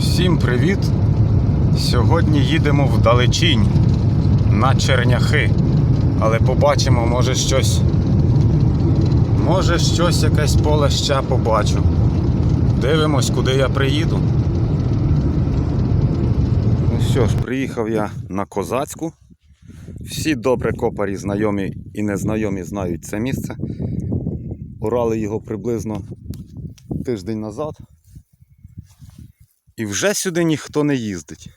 Всім привіт! Сьогодні їдемо вдалечінь на Черняхи. Але побачимо, може щось. Може щось якесь поле ще побачу. Дивимось, куди я приїду. Ну що ж, приїхав я на Козацьку. Всі добре копарі, знайомі і незнайомі знають це місце. Орали його приблизно тиждень назад. І вже сюди ніхто не їздить.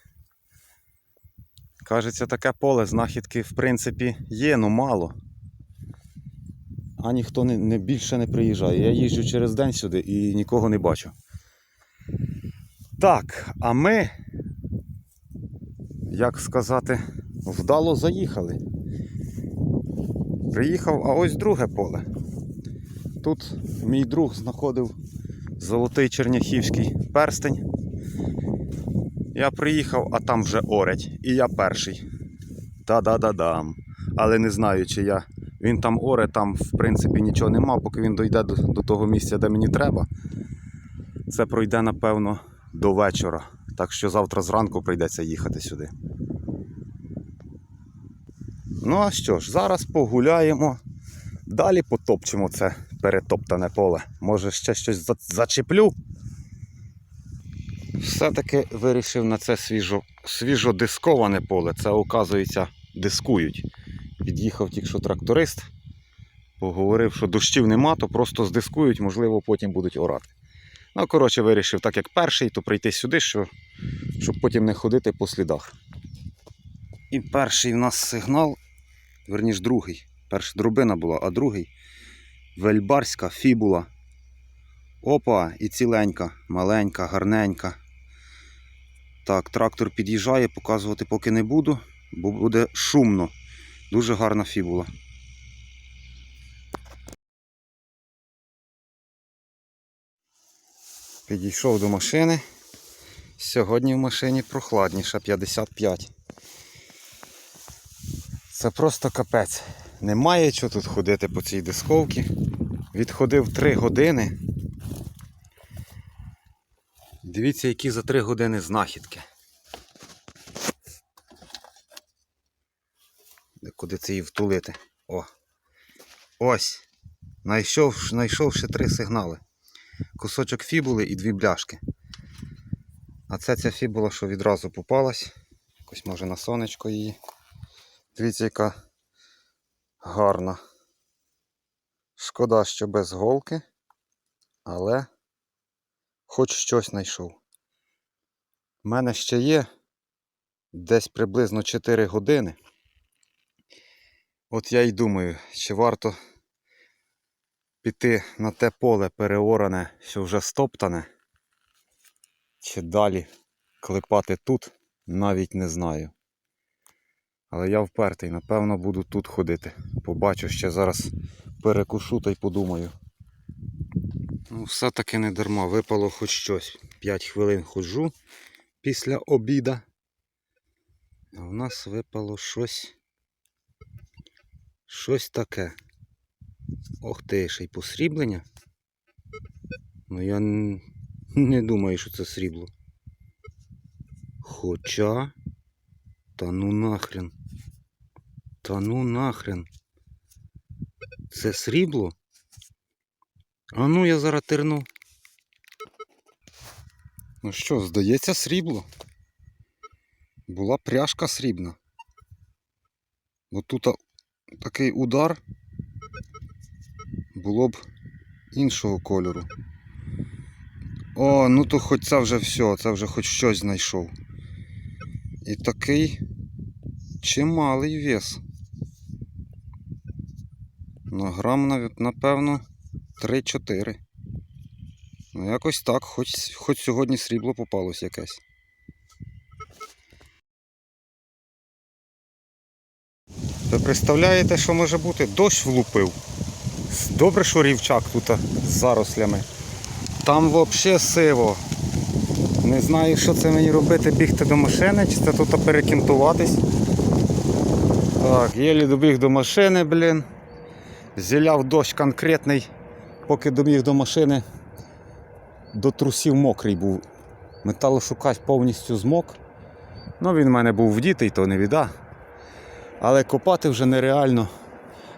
Кажеться, таке поле знахідки, в принципі, є, ну мало. А ніхто не, не більше не приїжджає. Я їжджу через день сюди і нікого не бачу. Так, а ми, як сказати, вдало заїхали. Приїхав, а ось друге поле. Тут мій друг знаходив золотий черняхівський перстень. Я приїхав, а там вже орять. І я перший. Та-да-да-дам. Але не знаю, чи я. Він там оре, там в принципі нічого нема, поки він дойде до, до того місця, де мені треба. Це пройде, напевно, до вечора. Так що завтра зранку прийдеться їхати сюди. Ну а що ж, зараз погуляємо. Далі потопчемо це перетоптане поле. Може ще щось зачеплю. Все-таки вирішив на це свіжо, свіжодисковане поле. Це, оказується, дискують. Під'їхав тільки що тракторист, поговорив, що дощів нема, то просто здискують, можливо, потім будуть орати. Ну, коротше, вирішив, так як перший, то прийти сюди, що, щоб потім не ходити по слідах. І перший в нас сигнал, верніш другий. Перша дробина була, а другий вельбарська фібула. Опа, і ціленька, маленька, гарненька. Так, трактор під'їжджає, показувати поки не буду, бо буде шумно. Дуже гарна фібула. Підійшов до машини. Сьогодні в машині прохладніше 55. Це просто капець. Немає чого тут ходити по цій дисковці. Відходив 3 години. Дивіться, які за 3 години знахідки. Куди це її втулити? О. Ось. Найшов, знайшов ще три сигнали. Кусочок фібули і дві бляшки. А це ця фібула, що відразу попалась. Якось може на сонечко її. Дивіться, яка гарна. Шкода, що без голки, але хоч щось знайшов. У мене ще є десь приблизно 4 години. От я й думаю, чи варто піти на те поле переоране, що вже стоптане, чи далі клепати тут, навіть не знаю. Але я впертий, напевно, буду тут ходити. Побачу ще зараз перекушу та й подумаю. Ну, все-таки не дарма, випало хоч щось. 5 хвилин ходжу після обіда. А в нас випало щось. Щось таке. Ох ти, ще й посріблення. Ну я не думаю, що це срібло. Хоча. Та ну нахрен. Та ну нахрен. Це срібло? А ну я зараз терну. Ну що, здається, срібло. Була пряжка срібна. Бо тут такий удар було б іншого кольору. О, ну то хоч це вже все, це вже хоч щось знайшов. І такий чималий вес. На грам, напевно, 3-4. Ну, якось так, хоч, хоч сьогодні срібло попалось якесь. Ви представляєте, що може бути? Дощ влупив. Добре, що рівчак тут з зарослями. Там взагалі сиво. Не знаю, що це мені робити, бігти до машини, чи це тут перекінтуватись. Так, єлі добіг до машини, блін. Зіляв дощ конкретний, поки добіг до машини, до трусів мокрий був. Металошукач повністю змок. Ну, він в мене був вдітий, то не біда. Але копати вже нереально,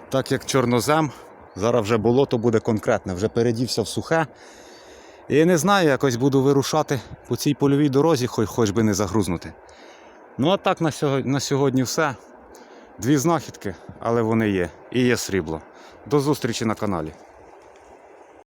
так як чорнозем. Зараз вже болото буде конкретне, вже передівся в сухе. І я не знаю, якось буду вирушати по цій польовій дорозі, хоч, хоч би не загрузнути. Ну а так на сьогодні, на сьогодні все. Дві знахідки, але вони є. І є срібло. До зустрічі на каналі.